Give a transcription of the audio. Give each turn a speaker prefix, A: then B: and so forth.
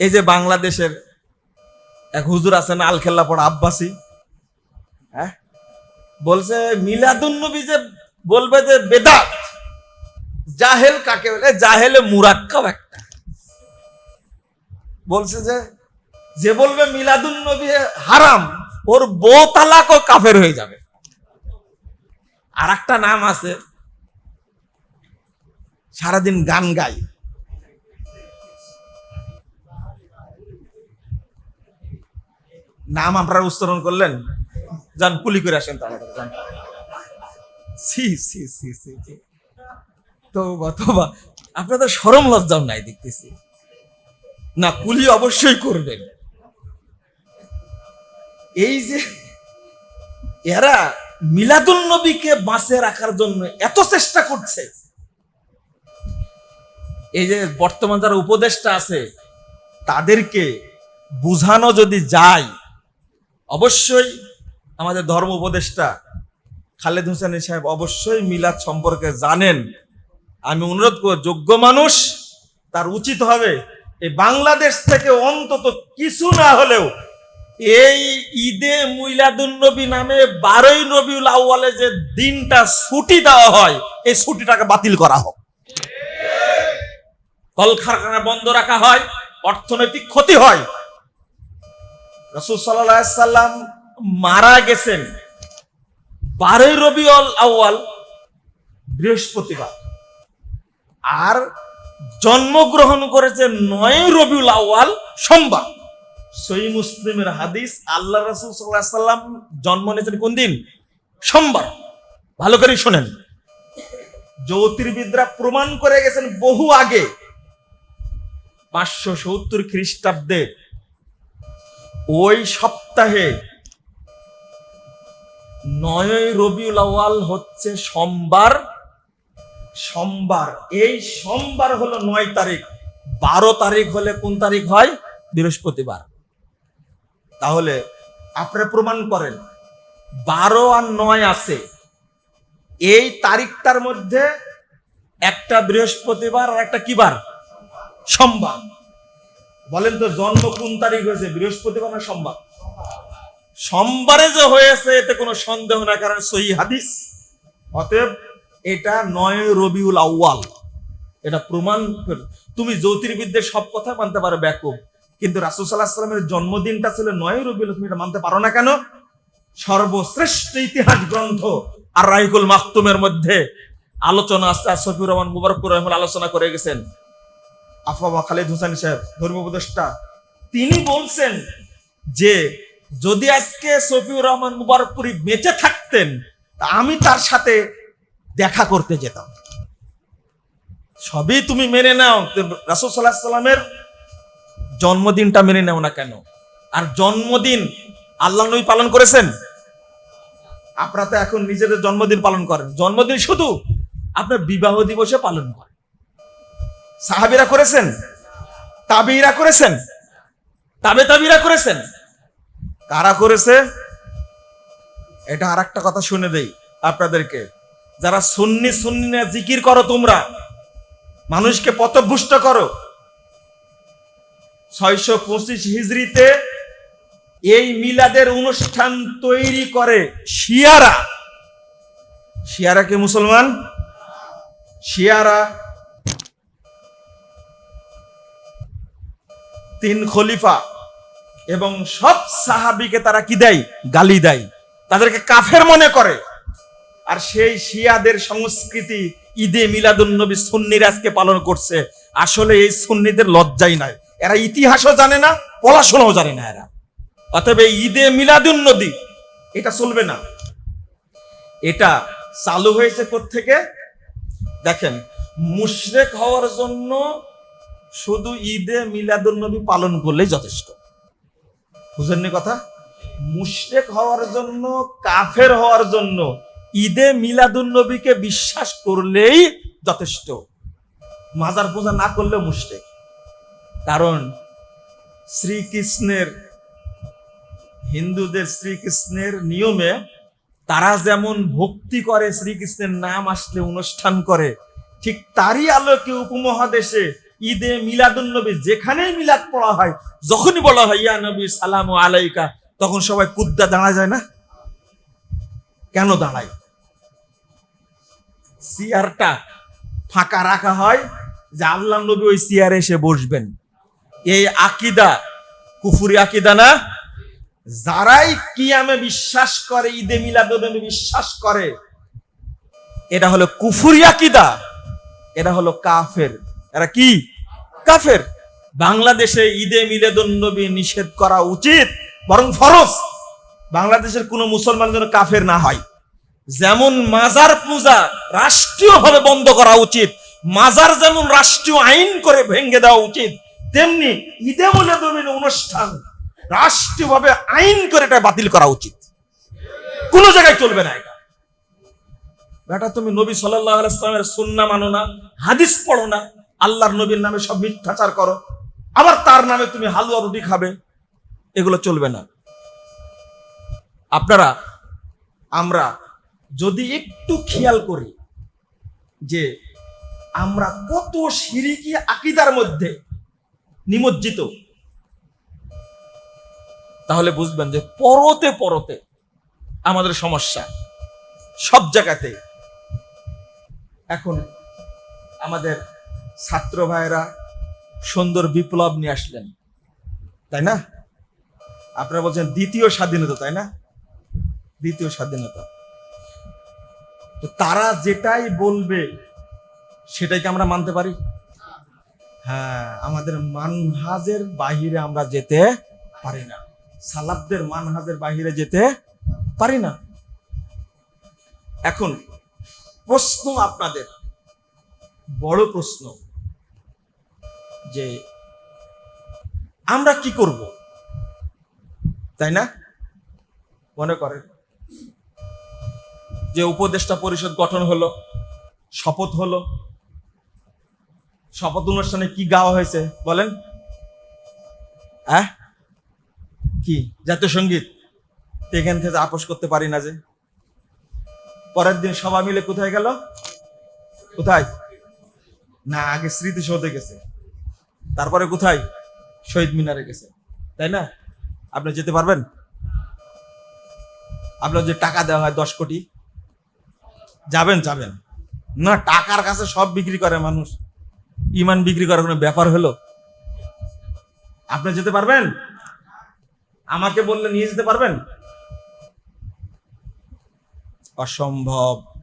A: এই যে বাংলাদেশের এক হুজুর আছেন আলখেল্লা পড়া আব্বাসী। হ্যাঁ? বলছে মিলাদুন্নবী যে বলবে যে বেদাত, জাহেল কাকে বলে? জাহেলে মুরাক্কাব একটা। বলছে যে যে বলবে মিলাদুন্নবী হারাম, ওর বউ তালাকও কাফের হয়ে যাবে। আর একটা নাম আছে, সারাদিন গান গাই নাম আপনারা উচ্চারণ করলেন? যান, কুলি করে আসেন তাহলে তোবা আপনাদের সরম লজ্জাও নাই দেখতেছি। না, কুলি অবশ্যই করবেন। এই যে এরা মিলাদুল নবীকে বাঁচে রাখার জন্য এত চেষ্টা করছে। এই যে বর্তমান যারা উপদেষ্টা আছে, তাদেরকে বুঝানো যদি যায় অবশ্যই আমাদের ধর্ম উপদেষ্টা খালেদ হোসেন সাহেব অবশ্যই মিলাদ সম্পর্কে জানেন। আমি অনুরোধ করব, যোগ্য মানুষ তার উচিত হবে এই বাংলাদেশ থেকে অন্তত কিছু না হলেও এই ঈদে মুইলাদুন নামে বারোই রবিউল আউয়ালে যে দিনটা ছুটি দেওয়া হয়, এই ছুটিটাকে বাতিল করা হোক। কলকারখানা বন্ধ রাখা হয়, অর্থনৈতিক ক্ষতি হয় রসুল সাল্লাম মারা গেছেন বারোই রবিউল আউয়াল, বৃহস্পতিবার। আর জন্মগ্রহণ করেছে নয় রবিউল আউয়াল, সোমবার। সই মুসলিমের হাদিস, আল্লাহ রসুল সাল্লাহ সাল্লাম জন্ম নিয়েছেন কোন দিন? সোমবার। ভালো করে শোনেন। জ্যোতির্বিদরা প্রমাণ করে গেছেন বহু আগে। পাঁচশো সত্তর খ্রিস্টাব্দে ওই সপ্তাহে নয় রবিউল আউয়াল হচ্ছে সোমবার। সোমবার, এই সোমবার হলো নয় তারিখ। বারো তারিখ হলে কোন তারিখ হয়? বৃহস্পতিবার। তাহলে আপনি প্রমাণ করেন, বারো আর নয় আছে। এই তারিখটার মধ্যে একটা বৃহস্পতিবার আর একটা কি বার সোমবার। বলেন তো, জন্ম কোন তারিখ হয়েছে? বৃহস্পতিবার না সোমবার? সোমবারে যে হয়েছে, এতে কোনো সন্দেহ না কারণ সহি হাদিস। অতএব এটা নয় রবিউল আউয়াল। এটা প্রমাণ তুমি জ্যোতির্বিদ্যের সব কথা মানতে পারো ব্যাকুব। কিন্তু রাসুল সাল্লাহ সাল্লামের জন্মদিনটা ছিল নয় রবিউল, তুমি এটা মানতে পারো না কেন? সর্বশ্রেষ্ঠ ইতিহাস গ্রন্থ আর রাইকুল মাকতুমের মধ্যে আলোচনা আছে। সফিউর রহমান মুবারকুর রহমান আলোচনা করে গেছেন। আফাবা খালিদ হোসেন সাহেব, ধর্ম উপদেষ্টা, তিনি বলছেন যে যদি আজকে সফিউর রহমান মুবারকপুরি বেঁচে থাকতেন আমি তার সাথে দেখা করতে যেতাম। সবই তুমি মেনে নাও রাসুল সাল্লাহ সাল্লামের জন্মদিনটা মেনে নাও না কেন? আর জন্মদিন আল্লাহ নবী পালন করেছেন? আপনারা তো এখন নিজেদের জন্মদিন পালন করেন। জন্মদিন শুধু আপনার বিবাহ দিবসে পালন করেন। সাহাবিরা করেছেন? তাবিরা করেছেন? তাবে তাবিরা করেছেন? কারা করেছে? এটা আর একটা কথা শুনে দেই আপনাদেরকে। যারা সুন্নি সুন্নি না জিকির করো তোমরা, মানুষকে পথভুষ্ট করো। ছয়শো পঁচিশ হিজড়িতে এই মিলাদের অনুষ্ঠান তৈরি করে শিয়ারা। শিয়ারা কে মুসলমান? শিয়ারা তিন খলিফা এবং সব সাহাবিকে তারা কি দেয়? গালি দেয়। তাদেরকে কাফের মনে করে। আর সেই শিয়াদের সংস্কৃতি ঈদে মিলাদুন্নবী সুন্নির আজকে পালন করছে। আসলে এই সুন্নিদের লজ্জাই নাই। এরা ইতিহাসও জানে না, পড়াশোনাও জানে না এরা। অতএব এই ঈদে মিলাদুন্নবী, এটা চলবে না। এটা চালু হয়েছে থেকে দেখেন, মুশরেক হওয়ার জন্য শুধু ঈদে মিলাদুন্নবী পালন করলেই যথেষ্ট। বুঝেননি কথা? মুশরেক হওয়ার জন্য, কাফের হওয়ার জন্য ঈদে মিলাদুন নবীকে বিশ্বাস করলেই যথেষ্ট। মাজার পূজা না করলে মুশরেক। কারণ শ্রীকৃষ্ণের, হিন্দুদের শ্রীকৃষ্ণের নিয়মে তারা যেমন ভক্তি করে শ্রীকৃষ্ণের নাম আসলে অনুষ্ঠান করে, ঠিক তারই আলোকে উপমহাদেশে ঈদে মিলাদুন নবী যেখানেই মিলাদ পড়া হয়, যখনই বলা হয়, ইয়া নবী, সালাম আলাইকা, তখন সবাই কুদ্দা দাঁড়া যায় না? কেন দাঁড়ায়? চেয়ারটা ফাঁকা রাখা হয় যে আল্লাহ নবী ওই চেয়ারে এসে বসবেন। এই আকিদা কুফুরি আকিদা না? যারাই কিয়ামে বিশ্বাস করে, ঈদে মিলাদুনবী বিশ্বাস করে, এটা হলো কুফুরি আকিদা, এটা হলো কাফের। এরা কি? কাফের। বাংলাদেশে ঈদে মিলাদুনবী নিষেধ করা উচিত, বরং ফরজ। বাংলাদেশের কোনো মুসলমান যেন কাফের না হয়। যেমন মাজার পূজা রাষ্ট্রীয়ভাবে বন্ধ করা উচিত, মাজার যেমন রাষ্ট্রীয় আইন করে ভেঙে দেওয়া উচিত, তেমনি ঈদে মিলাদুনবীর অনুষ্ঠান রাষ্ট্রীয়ভাবে আইন করে এটা বাতিল করা উচিত। কোনো জায়গায় চলবে না এটা। বেটা, তুমি নবী সাল্লাহ আলাইসলামের সুন্না মানো না, হাদিস পড়ো না। আল্লাহর নবীর নামে সব মিথ্যাচার করো। আবার তার নামে তুমি হালুয়া রুটি খাবে। এগুলো চলবে না। আপনারা, আমরা যদি একটু খেয়াল করি যে আমরা কত সিরিকি আকিদার মধ্যে নিমজ্জিত, তাহলে বুঝবেন যে পরতে পরতে আমাদের সমস্যা। সব জায়গাতে এখন আমাদের ছাত্র ভাইয়েরা সুন্দর বিপ্লব নিয়ে আসলেন। তাই না? আপনারা বলছেন দ্বিতীয় স্বাধীনতা, তাই না? দ্বিতীয় স্বাধীনতা। তো তারা যেটাই বলবে, সেটাই কি আমরা মানতে পারি? হ্যাঁ আমাদের মানহাজের বাহিরে আমরা যেতে পারি না। সালাবদের মানহাজের বাহিরে যেতে পারি না। এখন প্রশ্ন আপনাদের, বড় প্রশ্ন। যে আমরা কি করব? তাই না? মনে করেন যে উপদেষ্টা পরিষদ গঠন হলো, শপথ হলো, শপথ অনুষ্ঠানে কি গাওয়া হয়েছে বলেন? হ্যাঁ কি? জাতীয় সংগীত? এখান থেকে আপোষ করতে পারি না যে। পরের দিন সবাই মিলে কোথায় গেল? কোথায়? না, আগে স্মৃতিসৌধে গেছে। তারপরে কোথায়? শহীদ মিনারে গেছে। তাই না? আপনি যেতে পারবেন? আপনার যে টাকা দেওয়া হয় দশ কোটি, যাবেন যাবেন। না, টাকার কাছে সব বিক্রি করে মানুষ। ইমান বিক্রি করার কোনো ব্যাপার হলো? আপনি যেতে পারবেন? আমাকে বললে নিয়ে যেতে পারবেন? অসম্ভব।